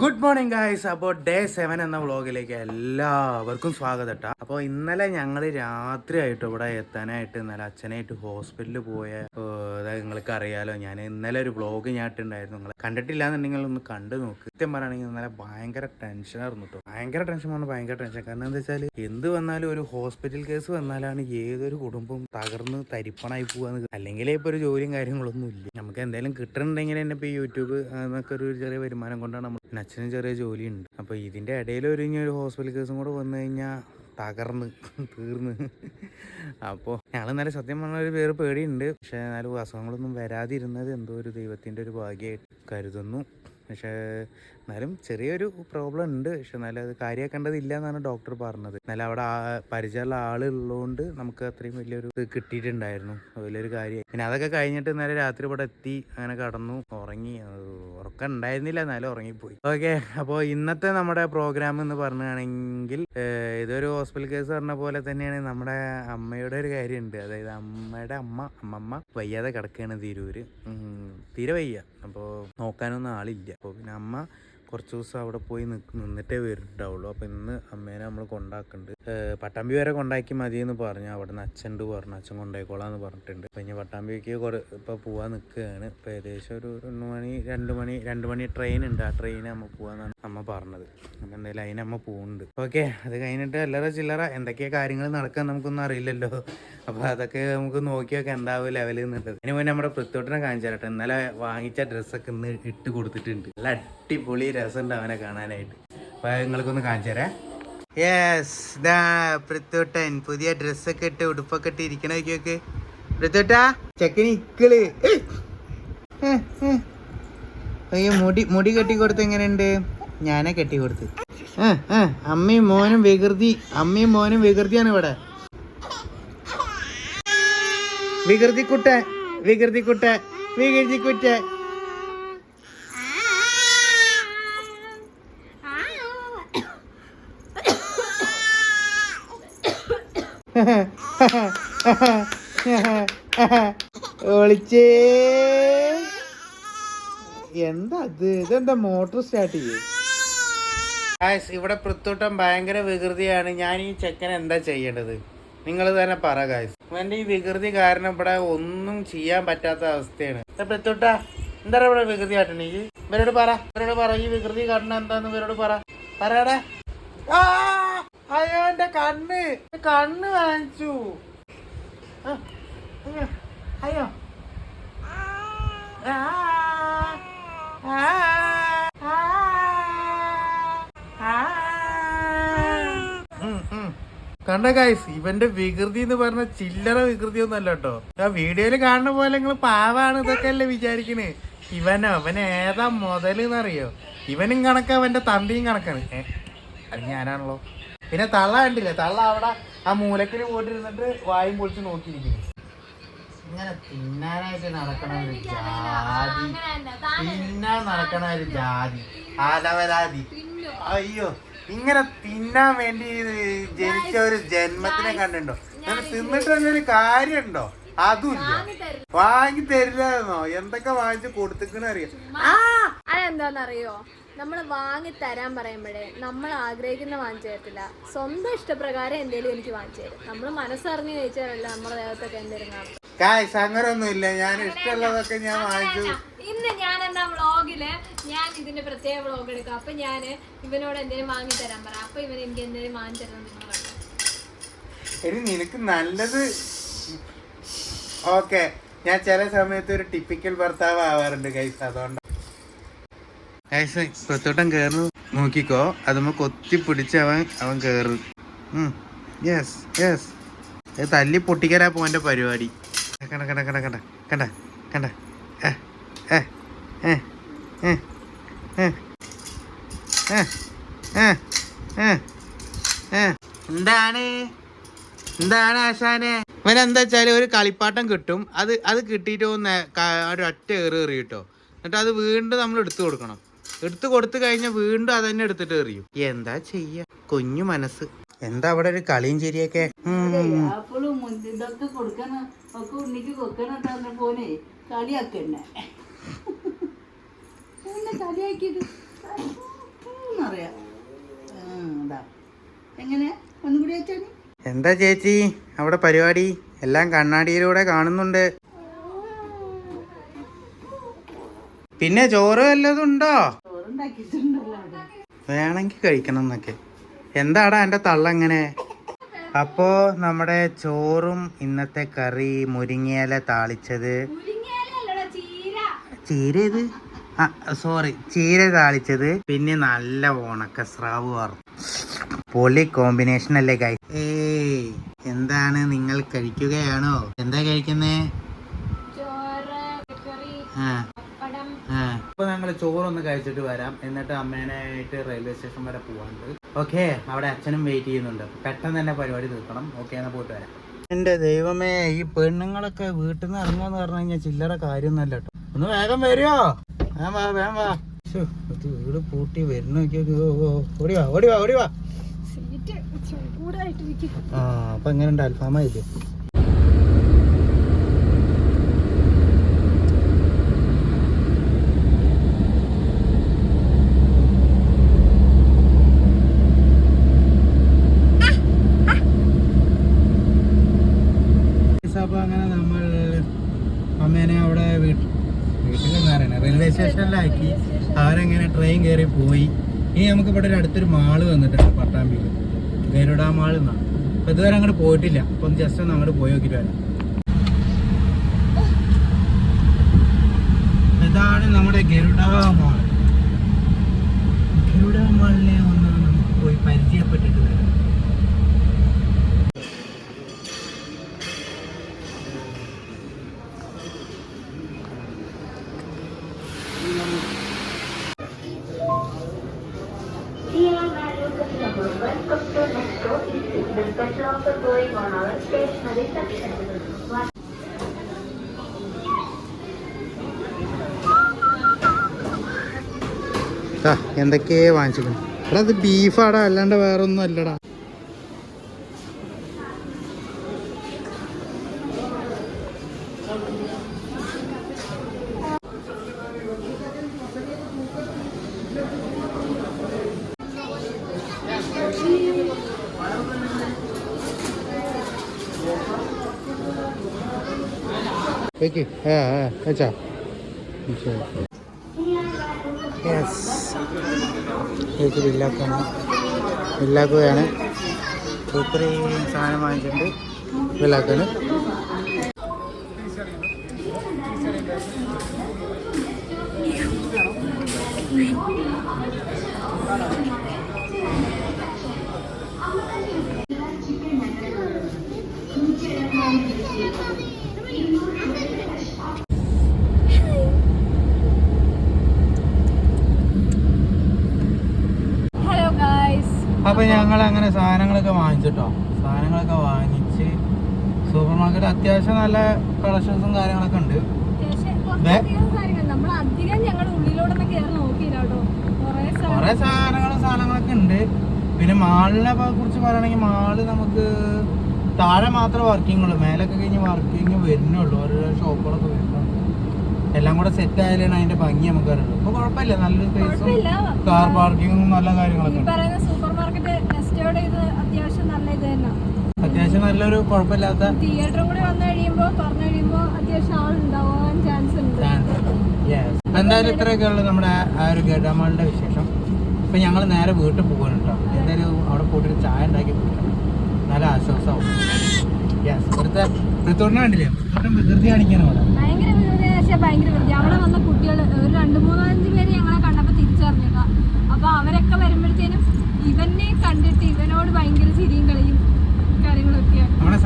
Good morning guys അപ്പോൾ day seven എന്ന വ്ളോഗിലേക്ക് എല്ലാവർക്കും സ്വാഗതം കേട്ടോ അപ്പോൾ ഇന്നലെ ഞങ്ങൾ രാത്രിയായിട്ട് ഇവിടെ എത്താനായിട്ട് ഇന്നലെ അച്ഛനായിട്ട് ഹോസ്പിറ്റലിൽ പോയ അതായത് നിങ്ങൾക്ക് അറിയാലോ. ഞാൻ ഇന്നലെ ഒരു വ്ളോഗ് ഞാൻ ഇട്ടുണ്ടായിരുന്നു നിങ്ങൾ കണ്ടിട്ടില്ല എന്നുണ്ടെങ്കിൽ ഒന്ന് കണ്ടു നോക്ക്. സത്യം പറയുകയാണെങ്കിൽ ഇന്നലെ ഭയങ്കര ടെൻഷനായിരുന്നു കേട്ടോ ഭയങ്കര ടെൻഷൻ പറഞ്ഞാൽ ഭയങ്കര ടെൻഷൻ കാരണം എന്താ വെച്ചാൽ എന്ത് വന്നാലും ഒരു ഹോസ്പിറ്റൽ കേസ് വന്നാലാണ് ഏതൊരു കുടുംബം തകർന്ന് തരിപ്പണായി പോകാന്ന് അല്ലെങ്കിൽ ഇപ്പോൾ ഒരു ജോലിയും കാര്യങ്ങളൊന്നും ഇല്ല. നമുക്ക് എന്തെങ്കിലും കിട്ടണമെങ്കിൽ തന്നെ ഇപ്പോൾ യൂട്യൂബ് എന്നൊക്കെ ഒരു ചെറിയ വരുമാനം കൊണ്ടാണ് നമ്മൾ അച്ഛനും ചെറിയ ജോലിയുണ്ട്. അപ്പോൾ ഇതിന്റെ ഇടയിൽ ഒരു ഇനി ഒരു ഹോസ്പിറ്റൽ കേസും കൂടെ വന്നു കഴിഞ്ഞാൽ തകർന്ന് തീർന്ന്. അപ്പോൾ ഞങ്ങൾ നല്ല സത്യം പറഞ്ഞ ഒരു പേര് പേടിയുണ്ട്. പക്ഷേ എന്നാലും അസുഖങ്ങളൊന്നും വരാതിരുന്നത് എന്തോ ഒരു ദൈവത്തിന്റെ ഒരു ഭാഗ്യമായിട്ട് കരുതുന്നു. പക്ഷേ എന്നാലും ചെറിയൊരു പ്രോബ്ലം ഉണ്ട് പക്ഷെ എന്നാലും അത് കാര്യമാക്കേണ്ടതില്ല എന്നാണ് ഡോക്ടർ പറഞ്ഞത്. എന്നാലും അവിടെ പരിചയമുള്ള ആളുള്ളതുകൊണ്ട് നമുക്ക് അത്രയും വലിയൊരു ഇത് കിട്ടിയിട്ടുണ്ടായിരുന്നു. വലിയൊരു കാര്യമായി പിന്നെ അതൊക്കെ കഴിഞ്ഞിട്ട് ഇന്നലെ രാത്രി ഇവിടെ എത്തി അങ്ങനെ കടന്നു ഉറങ്ങി. ഉറക്കം ഉണ്ടായിരുന്നില്ല എന്നാലും ഉറങ്ങിപ്പോയി. ഓക്കെ അപ്പോൾ ഇന്നത്തെ നമ്മുടെ പ്രോഗ്രാം എന്ന് പറഞ്ഞാണെങ്കിൽ ഇതൊരു ഹോസ്പിറ്റൽ കേസ് പറഞ്ഞ പോലെ തന്നെയാണ്. നമ്മുടെ അമ്മയുടെ ഒരു കാര്യമുണ്ട്. അതായത് അമ്മയുടെ അമ്മ അമ്മമ്മ വയ്യാതെ കിടക്കുകയാണ് തിരൂര്. തീരെ വയ്യ. അപ്പോൾ നോക്കാനൊന്നും ആളില്ല. അപ്പോൾ പിന്നെ അമ്മ കുറച്ച് ദിവസം അവിടെ പോയി നിക്ക് നിന്നിട്ടേ വരുന്നുണ്ടാവുള്ളൂ. അപ്പോൾ ഇന്ന് അമ്മേനെ നമ്മൾ കൊണ്ടാക്കുന്നുണ്ട് പട്ടാമ്പി വരെ കൊണ്ടാക്കി മതി എന്ന് പറഞ്ഞു. അവിടെ നിന്ന് അച്ഛന്റെ പറഞ്ഞു. അച്ഛൻ കൊണ്ടായിക്കോളാം എന്ന് പറഞ്ഞിട്ടുണ്ട്. അപ്പം ഇനി പട്ടാമ്പിക്ക് കുറേ ഇപ്പോൾ പോവാൻ നിൽക്കുകയാണ് ഇപ്പോൾ ഏകദേശം ഒരു രണ്ട് മണി രണ്ട് മണി രണ്ട് മണി ട്രെയിൻ ഉണ്ട്. ആ ട്രെയിൻ അമ്മ പോവാന്നാണ് അമ്മ പറഞ്ഞത്. അപ്പം എന്തായാലും അതിന് അമ്മ പോകുന്നുണ്ട് ഓക്കെ അത് കഴിഞ്ഞിട്ട് അല്ലറ ചില്ലറ എന്തൊക്കെയാ കാര്യങ്ങൾ നടക്കാൻ നമുക്കൊന്നും അറിയില്ലല്ലോ. അപ്പോൾ അതൊക്കെ നമുക്ക് നോക്കിയൊക്കെ എന്താവും ലെവലിൽ എന്നുള്ളത് അതിന് മുന്നേ നമ്മുടെ പൃത്തോട്ടിനെ കാണിച്ചാലട്ടെ ഇന്നലെ വാങ്ങിച്ച ഡ്രസ്സൊക്കെ ഇന്ന് ഇട്ട് കൊടുത്തിട്ടുണ്ട്. നല്ല അടിപൊളി രസമുണ്ട് അവനെ കാണാനായിട്ട്. അപ്പോൾ നിങ്ങൾക്കൊന്ന് കാണിച്ചു തരാം. യെസ് ഇതാ പൃത്തോട്ടൻ പുതിയ ഡ്രസ്സൊക്കെ ഇട്ട് ഉടുപ്പൊക്കെ ഇട്ട് ഇരിക്കണ നോക്കിയൊക്കെ പൃത്തോട്ടാ. അയ്യോ മുടി മുടി കെട്ടി കൊടുത്ത് എങ്ങനെയുണ്ട്? ഞാനേ കെട്ടി കൊടുത്ത്. അമ്മയും മോനും വികൃതി അമ്മയും മോനും വികൃതിയാണ് ഇവിടെ. വികൃതിക്കുട്ട വികൃതിക്കുട്ട വികൃതിക്കുട്ട ഒളിച്ചേ എന്താ ഇത്? ഇതെന്താ മോട്ടോർ സ്റ്റാർട്ട് ചെയ്യേ? ഗായ്സ് ഇവിടെ പൃത്തൂട്ടം ഭയങ്കര വികൃതിയാണ്. ഞാൻ ഈ ചെക്കൻ എന്താ ചെയ്യേണ്ടത്? നിങ്ങൾ തന്നെ പറ ഗായ്സ് എന്റെ ഈ വികൃതി കാരണം ഇവിടെ ഒന്നും ചെയ്യാൻ പറ്റാത്ത അവസ്ഥയാണ്. പൃത്തൂട്ട എന്താ ഇവിടെ വികൃതി കാട്ടണേ? ഇവരോട് പറ. ഇവരോട് പറ ഈ വികൃതി കാട്ടണ എന്താന്ന് ഇവരോട് പറ. പറയടാ. അയ്യോ എന്റെ കണ്ണ്. കണ്ണ് വാങ്ങിച്ചു. അയ്യോ അയ്യോ ആ, ആ, ആ, ആ. ഉം, ഉം. കണ്ട ഗൈസ് ഇവന്റെ വികൃതി എന്ന് പറഞ്ഞ ചില്ലറ വികൃതി ഒന്നും അല്ല കേട്ടോ. ആ വീഡിയോയിൽ കാണുന്ന പോലെ നിങ്ങൾ പാവാണ് ഇതൊക്കെ അല്ലേ വിചാരിക്കണേ? ഇവനോ അവൻ ഏതാ മുതലെന്നറിയോ ഇവനും കണക്ക് അവന്റെ തന്തിയും കണക്കാണ്. ഏ അത് ഞാനാണല്ലോ. പിന്നെ തള്ള കണ്ടില്ലേ? തള്ള അവിടെ ആ മൂലക്കിൽ പോയിട്ടിരുന്നിട്ട് വായും പൊളിച്ച് നോക്കിയിരിക്കുന്നു. ഇങ്ങനെ തിന്നാനായിട്ട് നടക്കണ ഒരു ജാതി. തിന്നാൻ നടക്കണ ഒരു ജാതി. ആലവരാതി. അയ്യോ ഇങ്ങനെ തിന്നാൻ വേണ്ടി ജനിച്ച ഒരു ജന്മത്തിനെ കണ്ടിട്ടുണ്ടോ? ഞാൻ തിന്നിട്ട് ഒരു കാര്യമുണ്ടോ? അതുമില്ല. വാങ്ങി തരില്ലെന്നോ എന്തൊക്കെ വാങ്ങിച്ച് കൊടുത്തിക്കണ അറിയാം? അതെന്താണെന്നറിയോ നമ്മൾ വാങ്ങി തരാൻ പറയുമ്പോഴേ നമ്മൾ ആഗ്രഹിക്കുന്ന വാങ്ങിച്ചു തരത്തില്ല. സ്വന്തം ഇഷ്ടപ്രകാരം എന്തെങ്കിലും എനിക്ക് വാങ്ങിച്ചു തരും. നമ്മൾ മനസ്സറിഞ്ഞ് ചോദിച്ചാലല്ല നമ്മുടെ ദേഹത്തൊക്കെ എന്തെങ്കിലും കാണും കായ് അങ്ങനൊന്നുമില്ല ഞാൻ ഇഷ്ടമുള്ളതൊക്കെ ഞാൻ വാങ്ങിച്ചു. ഇന്ന് ഞാൻ എന്താ വ്ളോഗിൽ ഞാൻ ഇതിന്റെ പ്രത്യേക വ്ളോഗ് എടുക്കാം. അപ്പൊ ഞാൻ ഇവനോട് എന്തെങ്കിലും വാങ്ങി തരാൻ പറ. അപ്പൊ ഇവൻ എനിക്ക് എന്തെങ്കിലും വാങ്ങി തരണം നിങ്ങൾ എടി നിനക്ക് നല്ലത് ഓക്കെ. ഞാൻ ചില സമയത്ത് ഒരു ടിപ്പിക്കൽ ഭർത്താവ് ആവാറുണ്ട് ഗൈസ് അതുകൊണ്ട്. ഗൈസ് പ്രത്തോട്ടം കയറുന്നു നോക്കിക്കോ. അതുമ്മ കൊത്തി പിടിച്ച് അവൻ അവൻ കയറും യെസ് യെസ് തല്ലി പൊട്ടിക്കരാ പോന്റെ പരിപാടി. കണ്ട കണ്ട കണ്ട കണ്ട കണ്ട കണ്ട. ഏ എന്താണ്? എന്താണ് ആശാനെ? ഇവൻ എന്താ വെച്ചാൽ ഒരു കളിപ്പാട്ടം കിട്ടും. അത് അത് കിട്ടിയിട്ട് ഒന്ന് ഒരു ഒറ്റ ഏറ് എറിയിട്ടോ എന്നിട്ട് അത് വീണ്ടും നമ്മൾ എടുത്തു കൊടുക്കണം. എടുത്തു കൊടുത്തു കഴിഞ്ഞാൽ വീണ്ടും അത് തന്നെ എടുത്തിട്ട് എറിയും. എന്താ ചെയ്യ? കുഞ്ഞു മനസ്സ്. എന്താ അവിടെ ഒരു കളിയും ചിരിയൊക്കെ? എന്താ ചേച്ചി അവിടെ പരിപാടി? എല്ലാം കണ്ണാടിയിലൂടെ കാണുന്നുണ്ട്. പിന്നെ ചോറ് വല്ലതും ഉണ്ടോ? വേണമെങ്കിൽ കഴിക്കണം എന്നൊക്കെ. എന്താടാ എന്റെ തള്ളങ്ങനെ? അപ്പോ നമ്മുടെ ചോറും ഇന്നത്തെ കറി മുരിങ്ങയില താളിച്ചത്. ചീര. ഇത് ആ സോറി ചീര താളിച്ചത്. പിന്നെ നല്ല ഓണക്ക സ്രാവ് വറുത്തു. പൊളി കോമ്പിനേഷൻ അല്ലേ കൈ ഏ എന്താണ് നിങ്ങൾ കഴിക്കുകയാണോ? എന്താ കഴിക്കുന്നേ? ആ അപ്പൊ ഞങ്ങൾ ചോറൊന്ന് കഴിച്ചിട്ട് വരാം. എന്നിട്ട് അമ്മേനായിട്ട് റെയിൽവേ സ്റ്റേഷൻ വരെ പോവാണ്ട് ഓക്കെ അവിടെ അച്ഛനും വെയിറ്റ് ചെയ്യുന്നുണ്ട്. പെട്ടെന്ന് തന്നെ പരിപാടി തീർക്കണം. ഓക്കെ എന്നാൽ പോയിട്ട് വരാം. എന്റെ ദൈവമേ ഈ പെണ്ണുങ്ങളൊക്കെ വീട്ടിൽ നിന്ന് ഇറങ്ങാന്ന് പറഞ്ഞു കഴിഞ്ഞാൽ ചില്ലറ കാര്യമൊന്നുമല്ല കേട്ടോ. ഒന്ന് വേഗം വരുമോ വേഗം വാ വേഗം വാ. ഇത് വീട് പൂട്ടി വരുന്നു ഓടിവാ ഓടിവാ ഓടിവാ ഓടി വാ സീറ്റ് ചൂടായിട്ടിരിക്കും ആ അപ്പൊ എങ്ങനെയുണ്ട്? അൽഫാമായില്ലേ അപ്പൊ അങ്ങനെ നമ്മൾ അമ്മേനെ അവിടെ വീട്ടിൽ വീട്ടിലെന്ന് പറയുന്നത് റെയിൽവേ സ്റ്റേഷനിലാക്കി അവരങ്ങനെ ട്രെയിൻ കയറി പോയി ഇനി നമുക്ക് ഇവിടെ ഒരു അടുത്തൊരു മാൾ വന്നിട്ടുണ്ട് പട്ടാമ്പിയിൽ. ഗരുഡ മാൾ എന്നാണ്. അപ്പൊ ഇതുവരെ അങ്ങോട്ട് പോയിട്ടില്ല. അപ്പൊ ഒന്ന് ജസ്റ്റ് ഒന്ന് അങ്ങോട്ട് പോയി നോക്കിട്ട് വരാം. ഇതാണ് നമ്മുടെ ഗരുഡ മാൾ. എന്തൊക്കെയാ വാങ്ങിച്ചിട്ടുണ്ട് എടാ ഇത് ബീഫാടാ അല്ലാണ്ട് വേറെ ഒന്നും അല്ലടാ. വെക്ക് ആ ആ വെച്ചാ യെസ് ചേച്ചി ബില്ലാക്കാണ് ബില്ലാക്കുകയാണ് ഇത്രയും സാധനം വാങ്ങിച്ചിട്ടുണ്ട് ബില്ലാക്കാണ് ഹലോ ഗായ്സ് അപ്പൊ ഞങ്ങൾ അങ്ങനെ സാധനങ്ങളൊക്കെ വാങ്ങിച്ചിട്ടോ. സാധനങ്ങളൊക്കെ വാങ്ങിച്ച് സൂപ്പർ മാർക്കറ്റ് അത്യാവശ്യം നല്ല കളക്ഷൻസും കാര്യങ്ങളൊക്കെ ഉണ്ട്. കുറേ സാധനങ്ങളും സാധനങ്ങളൊക്കെ ഉണ്ട്. പിന്നെ മാളിനെ കുറിച്ച് പറയുകയാണെങ്കിൽ മാൾ നമുക്ക് താഴെ മാത്രമേ വർക്കിംഗ് ഉള്ളൂ മേലൊക്കെ കഴിഞ്ഞ് വർക്കിംഗ് വരുന്നുള്ളൂ ഓരോ ഷോപ്പുകളൊക്കെ വരുന്നുണ്ട് എല്ലാം കൂടെ സെറ്റ് ആയാലാണ് അതിന്റെ ഭംഗി നമുക്ക് അറിയുള്ളൂ. ഇപ്പൊ കുഴപ്പമില്ല. നല്ലൊരു സ്പേസും കാർ പാർക്കിങ്ങും നല്ല കാര്യങ്ങളൊക്കെ ഉണ്ട്. ഇത് അത്യാവശ്യം നല്ല ഇത് തന്നെ. അത്യാവശ്യം നല്ലൊരു കുഴപ്പമില്ലാത്ത തിയേറ്ററും കൂടി വന്നു കഴിയുമ്പോ പറഞ്ഞു കഴിയുമ്പോ അത്യാവശ്യം ആളുണ്ടാവാൻ ചാൻസ് ഉണ്ട്. എന്തായാലും ഇത്രയൊക്കെ ഉള്ളു നമ്മുടെ ആ ഒരു ഗഡമാളിന്റെ വിശേഷം. ഇപ്പൊ ഞങ്ങൾ നേരെ വീട്ടിൽ പോകാനുണ്ടോ എന്തായാലും അവിടെ പോയിട്ട് ഒരു ചായ ഉണ്ടാക്കി കുടിക്കണം. നല്ല ആശ്വാസമാവും. യെസ് ഇവിടുത്തെ വൃത്തോടിനെ കണ്ടില്ലേ? വൃത്തോട്ടം വികൃതി അവിടെ ഭയങ്കര വികൃതി വെച്ചാൽ ഭയങ്കര വികൃതി അവിടെ വന്ന കുട്ടികൾ ഒരു രണ്ട് മൂന്നാലഞ്ച് പേര് ഞങ്ങളെ കണ്ടപ്പോൾ തിരിച്ചറിഞ്ഞേക്കാം അപ്പൊ അവരൊക്കെ വരുമ്പോഴത്തേനും ഇവനെ കണ്ടിട്ട് ഇവനോട് ഭയങ്കര ചിരിയും കളിയും കാര്യങ്ങളൊക്കെ നമ്മുടെ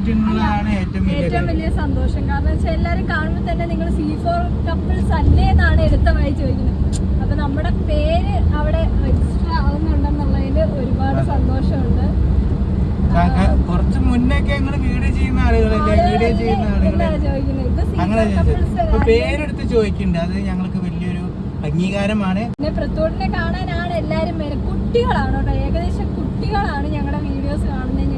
പറ്റുന്നതാണ് ഏറ്റവും വലിയ സന്തോഷം. കാരണം വെച്ചാൽ എല്ലാരും കാണുമ്പോൾ തന്നെ നിങ്ങൾ സി ഫോർ കപ്പിൾസ് അല്ലേ എന്നാണ് എടുത്തമായി ചോദിക്കുന്നത്. അപ്പൊ നമ്മുടെ പേര് അവിടെ രജിസ്റ്റർ ആവുന്നുണ്ടെന്നുള്ളതിൽ ഒരുപാട് സന്തോഷമുണ്ട്. കുറച്ച് മുന്നൊക്കെ ഞങ്ങൾ വീഡിയോ ചെയ്യുന്ന ആളുകളല്ലേ? വീഡിയോ ചെയ്യുന്ന ആളുകളെ അങ്ങനെ പേരെടുത്ത് ചോദിക്കുന്നുണ്ട്. അത് ഞങ്ങൾക്ക് വലിയൊരു അംഗീകാരമാണ്. പിന്നെ പൃഥ്വിനെ കാണാനാണ് എല്ലാരും കുട്ടികളാണ് കേട്ടോ. ഏകദേശം കുട്ടികളാണ് ഞങ്ങളുടെ വീഡിയോസ് കാണുന്നത്.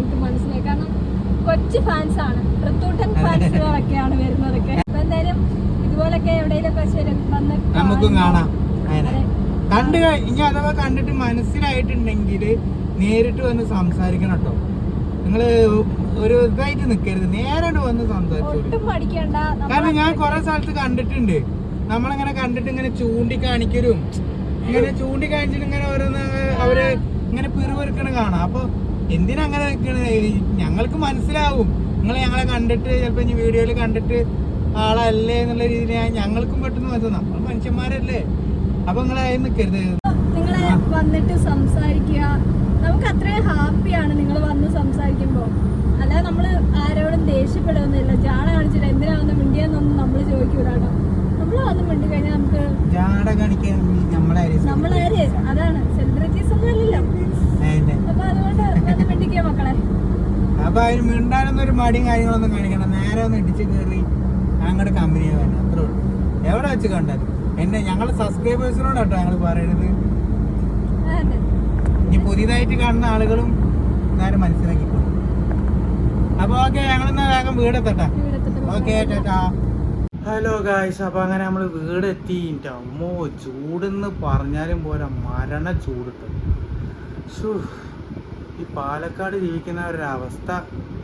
കൊച്ചു ഫാൻസ് ആണ്. പൃഥ്വട്ടൻ ഫാൻസുകളൊക്കെയാണ് വരുന്നതൊക്കെ. അപ്പൊ എന്തായാലും ഇതുപോലൊക്കെ എവിടെയെങ്കിലും വന്ന് നമുക്കും കാണാം. കണ്ടു ഇനി അഥവാ കണ്ടിട്ട് മനസ്സിലായിട്ടുണ്ടെങ്കിൽ നേരിട്ട് വന്ന് സംസാരിക്കണം കേട്ടോ നിങ്ങൾ ഒരു ഇതായിട്ട് നിക്കരുത്. നേരിട്ട് വന്ന് സംസാരിച്ചു കാരണം ഞാൻ കുറെ സ്ഥലത്ത് കണ്ടിട്ടുണ്ട്. നമ്മളിങ്ങനെ കണ്ടിട്ട് ഇങ്ങനെ ചൂണ്ടിക്കാണിക്കലും ഇങ്ങനെ ചൂണ്ടിക്കാണിച്ചിട്ട് ഇങ്ങനെ ഓരോന്ന് അവർ ഇങ്ങനെ പിറുപിറുക്കണ കാണാം. അപ്പൊ എന്തിനാ അങ്ങനെ നിക്കണത് ഞങ്ങൾക്ക് മനസ്സിലാവും. നിങ്ങൾ ഞങ്ങളെ കണ്ടിട്ട് ചിലപ്പോൾ ഇനി വീഡിയോയിൽ കണ്ടിട്ട് ആളല്ലേ എന്നുള്ള രീതിയിൽ ഞങ്ങൾക്കും പെട്ടെന്ന് മനസ്സിലാവും. നമ്മൾ മനുഷ്യന്മാരല്ലേ. അപ്പൊ നിങ്ങൾ അതിൽ നിൽക്കരുത് നിങ്ങളെ വന്നിട്ട് സംസാരിക്കുക. നമുക്ക് അത്രയും ഹാപ്പിയാണ് നിങ്ങൾ വന്ന് സംസാരിക്കുമ്പോൾ അല്ലാതെ നമ്മൾ ആരോടും ദേഷ്യപ്പെടുന്നില്ല ജാട കാണിച്ചിട്ട് എന്തിനാ വന്ന് മിണ്ടിയെന്നൊന്നും നമ്മൾ ചോദിക്കൂലാട്ടോ. നമ്മൾ വന്ന് മിണ്ടി കഴിഞ്ഞാൽ നമുക്ക് ജാട കാണിക്കാൻ നമ്മളെ അതാണ്. സെലിബ്രിറ്റീസ് ഒന്നും അല്ലല്ലോ. അപ്പൊ അതിന് മിണ്ടാനൊന്നും ഒരു മടിയും കാര്യങ്ങളൊന്നും കാണിക്കണം നേരെ ഒന്ന് ഇടിച്ച് കയറി ഞങ്ങളുടെ കമ്പനി വേണ്ട അത്രേ ഉള്ളൂ. എവിടെ വെച്ച് കണ്ടത് എന്നെ ഞങ്ങളെ സബ്സ്ക്രൈബേഴ്സിനോട് കേട്ടോ ഞങ്ങൾ പറയണത്. ഇനി പുതിയതായിട്ട് കാണുന്ന ആളുകളും നേരെ മനസ്സിലാക്കിക്കോളും. അപ്പൊ ഓക്കെ ഞങ്ങളിന്ന് വേഗം വീടെത്തട്ടെ. ഓക്കെ ഹലോ ഗായ്സ് അപ്പൊ അങ്ങനെ നമ്മൾ വീടെത്തി അമ്മോ ചൂടെന്ന് പറഞ്ഞാലും പോരാ. മരണ ചൂടിട്ട് ശ്ശോ, ഈ പാലക്കാട് ജീവിക്കുന്ന ഒരവസ്ഥ അവസ്ഥ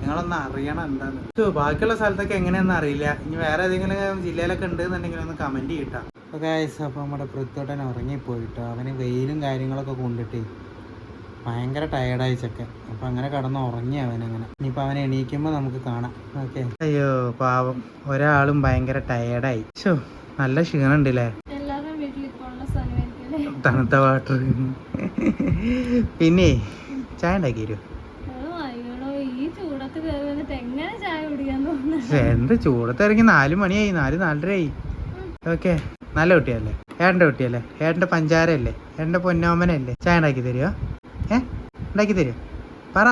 നിങ്ങളൊന്ന് അറിയണം എന്താണ് ശ്ശോ, ബാക്കിയുള്ള സ്ഥലത്തൊക്കെ എങ്ങനെയാണെന്ന് അറിയില്ല. ഇനി വേറെ ഏതെങ്കിലും ജില്ലയിലൊക്കെ ഉണ്ട് എന്നുണ്ടെങ്കിൽ ഒന്ന് കമന്റ് ചെയ്യട്ടാ. അപ്പോൾ ഗായ്സ് അപ്പോൾ നമ്മുടെ പൃഥ്വിട്ടൻ ഉറങ്ങിപ്പോയിട്ടോ? അവന് വെയിലും കാര്യങ്ങളൊക്കെ കൊണ്ടിട്ട് ഭയങ്കര ടയർഡായി ചെക്കൻ അപ്പൊ അങ്ങനെ കടന്ന് ഉറങ്ങി അവൻ അങ്ങനെ. ഇനിയിപ്പോ അവൻ എണീക്കുമ്പോ നമുക്ക് കാണാം. ഓക്കെ അയ്യോ പാവം. ഒരാളും ഭയങ്കര ടയർഡായി ഷോ നല്ല ക്ഷീണുണ്ട് അല്ലേ എല്ലാവരും വീട്ടിൽ ഇപ്പോൾ ഉള്ള സ്ഥലമായിരിക്കും അല്ലേ തണുത്ത വാട്ടർ പിന്നെ ചായ ഉണ്ടാക്കി തരുമോ ഈ ചൂടത്ത് കയറി എങ്ങനെ ചായ തോന്നുന്നു? എന്ത് ചൂടത്ത് ഇറങ്ങി നാല് മണിയായി നാല് നാലരയായി. ഓക്കെ നല്ല കുട്ടിയല്ലേ? ഏട്ടന്റെ കുട്ടിയല്ലേ? ഏട്ടന്റെ പഞ്ചാര അല്ലേ ഏട്ടന്റെ പൊന്നോമനല്ലേ ചായ ഉണ്ടാക്കി തരുമോ ഏ ഉണ്ടാക്കി തരുമോ പറ.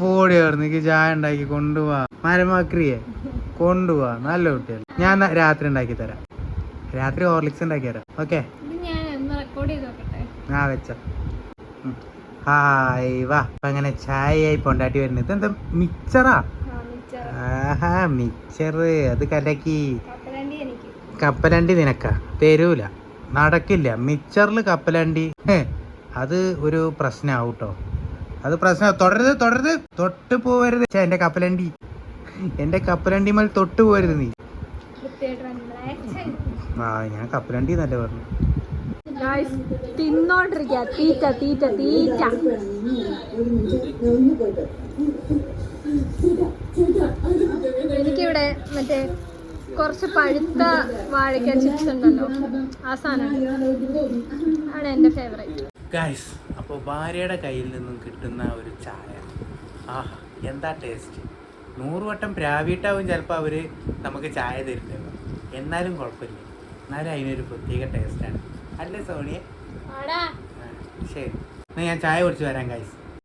പോടി എനിക്ക് ചായ ഉണ്ടാക്കി കൊണ്ടുപോവാ മരമാക്രിയെ കൊണ്ടുപോവാ നല്ല കുട്ടിയല്ലേ? ഞാൻ രാത്രി ഉണ്ടാക്കി തരാം. രാത്രി ഹോർലിക്സ് ഉണ്ടാക്കി തരാം ഓക്കെ ആ വെച്ച. ഹായ് വാ. അപ്പൊ അങ്ങനെ ചായയായി പൊണ്ടാട്ടി വരുന്നത്. ഇതെന്താ മിക്സറാ ആഹാ മിക്സർ അത് കലക്കി. കപ്പലണ്ടി നിനക്ക? തരൂല. നടക്കില്ല. മിക്സറിൽ കപ്പലണ്ടി. അത് ഒരു പ്രശ്നമാവും കേട്ടോ അത് പ്രശ്നം. തുടരുത് തുടരുത്. തൊട്ട് പോവരുത്. എന്റെ കപ്പലണ്ടി. എന്റെ കപ്പലണ്ടി മേൽ തൊട്ട് പോവരുത് നീ. ആ ഞാൻ കപ്പലണ്ടി എന്നല്ലേ പറഞ്ഞു. തിന്നോണ്ടിരിക്ക. തീറ്റ തീറ്റ തീറ്റ. എനിക്കിവിടെ മറ്റേ കുറച്ച് പഴുത്ത വാഴയ്ക്ക ചിപ്സ് ഉണ്ടല്ലോ. ആ സാധനം ആണ് എന്റെ ഫേവറേറ്റ് ഗായ്സ് അപ്പോൾ ഭാര്യയുടെ കയ്യിൽ നിന്നും കിട്ടുന്ന ഒരു ചായ. ആഹാ എന്താ ടേസ്റ്റ് നൂറ് വട്ടം പ്രാവിട്ടാവും ചിലപ്പോൾ അവർ നമുക്ക് ചായ തരില്ലല്ലോ എന്നാലും കുഴപ്പമില്ല. എന്നാലും അതിനൊരു പ്രത്യേക ടേസ്റ്റാണ് അല്ലേ സോണിയെ? ശരി. എന്നാൽ ഞാൻ ചായ കുടിച്ച് വരാം ഗായ്സ്